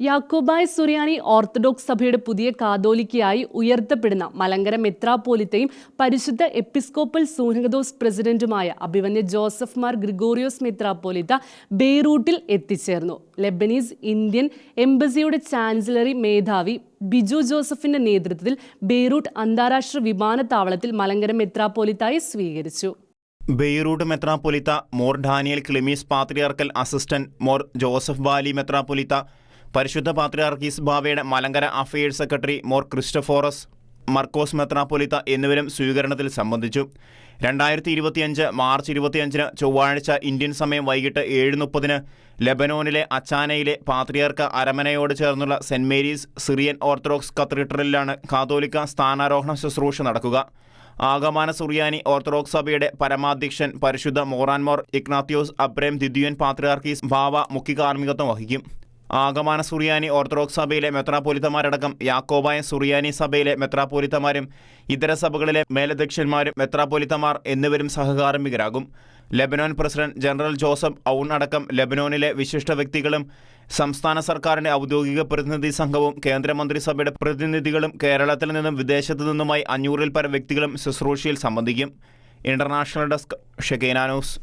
യാക്കോബായ സുറിയാനി orthodox സഭയുടെ പുതിയ കാതോലിക്കയായി ഉയർത്തപ്പെടുന്ന മലങ്കര മെത്രാപോലിത്തയും പരിശുദ്ധ എപ്പിസ്കോപ്പൽ സൂനഹദോസ് പ്രസിഡന്റുമായ അഭിവന്യ ജോസഫ് മാർ ഗ്രിഗോറിയോസ് മെത്രാപോലിത്ത ബെയ്റൂട്ടിൽ എത്തിച്ചേർന്നു. ലെബനീസ് ഇന്ത്യൻ എംബസിയുടെ ചാൻസലറി മേധാവി ബിജു ജോസഫിന്റെ നേതൃത്വത്തിൽ ബെയ്റൂട്ട് അന്താരാഷ്ട്ര വിമാനത്താവളത്തിൽ മലങ്കര മെത്രാപോലിത്തായി സ്വീകരിച്ചു. ബെയ്റൂട്ട് മെത്രാപ്പൊലിത്ത മോർ ഡാനിയൽ ക്ലിമീസ് പാത്രിയാർക്കൽ അസിസ്റ്റന്റ് മോർ ജോസഫ് ബാലി മെത്രാപ്പൊലിത്ത പരിശുദ്ധ പാത്രിയാർക്കീസ് ബാവയുടെ മലങ്കര അഫയേഴ്സ് സെക്രട്ടറി മോർ ക്രിസ്റ്റഫോറസ് മർക്കോസ് മെത്രാപ്പൊലിത്ത എന്നിവരും സ്വീകരണത്തിൽ സംബന്ധിച്ചു. രണ്ടായിരത്തി ഇരുപത്തിയഞ്ച് മാർച്ച് ഇരുപത്തിയഞ്ചിന് ചൊവ്വാഴ്ച ഇന്ത്യൻ സമയം വൈകിട്ട് ഏഴ് മുപ്പതിന് ലെബനോനിലെ അച്ചാനയിലെ പാത്രിയാർക്ക് അരമനയോട് ചേർന്നുള്ള സെന്റ് മേരീസ് സിറിയൻ ഓർത്തഡോക്സ് കത്തീഡ്രലിലാണ് കാതോലിക്ക സ്ഥാനാരോഹണ ശുശ്രൂഷ നടക്കുക. ആഗമാന സുറിയാനി ഓർത്തഡോക്സ് സഭയുടെ പരമാധ്യക്ഷൻ പരിശുദ്ധ മോറാൻമോർ ഇഗ്നാത്യോസ് അബ്രേം ദിദ്യുൻ പാത്രിയാർക്കീസ് ഭാവ മുഖ്യ കാർമ്മികത്വം വഹിക്കും. ആഗമാന സുറിയാനി ഓർത്തഡോക്സ് സഭയിലെ മെത്രാപൊലിത്തമാരടക്കം യാക്കോബായ സുറിയാനി സഭയിലെ മെത്രാപൊലിത്തമാരും ഇതര സഭകളിലെ മേലധ്യക്ഷന്മാരും മെത്രാപൊലിത്തമാർ എന്നിവരും സഹകാർമ്മികരാകും Lebanon president general Joseph Aoun അടക്കം ലെബനോനിലെ വിശിഷ്ട വ്യക്തികളും സംസ്ഥാന സർക്കാരിന്റെ ഔദ്യോഗിക പ്രതിനിധി സംഘവും കേന്ദ്രമന്ത്രിസഭയുടെ പ്രതിനിധികളും കേരളത്തിൽ നിന്നും വിദേശത്തു നിന്നുമായി അഞ്ഞൂറിൽ പരം വ്യക്തികളും ശുശ്രൂഷയിൽ സംബന്ധിക്കും. International desk Shekinah news.